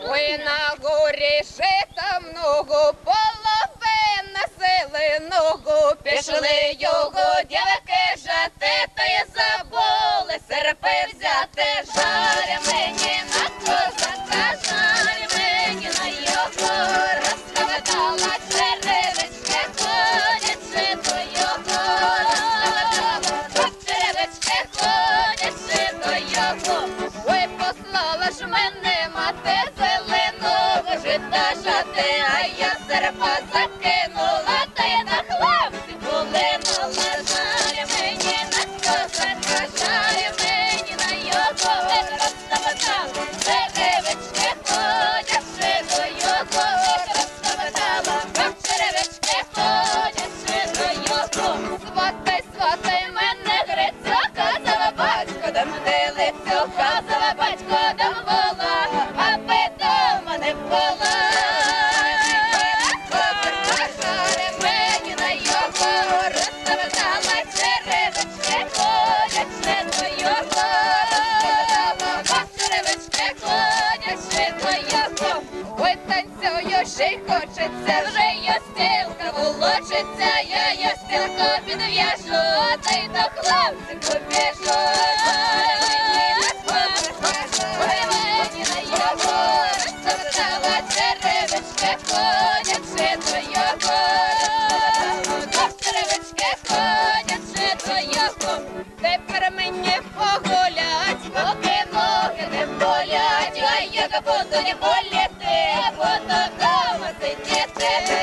Ой, на горі жита много, половина зеленого. Пішли його дівки жати, та й забули серпи взяти. Жаря мені на козака, жаря мені на його. Розкладала черевички, ходячи до його. Розкладала черевички, ходячи до його. Мене мати зеленого жита шати, а я серпа закинула, Ой, ще й хочеться, вже я стілка волочиться, я я стілку підв'яжу, та й до хлопців побіжу. Тепер мені погулять, поки ноги не болять, а як Você é botou como sem perceber.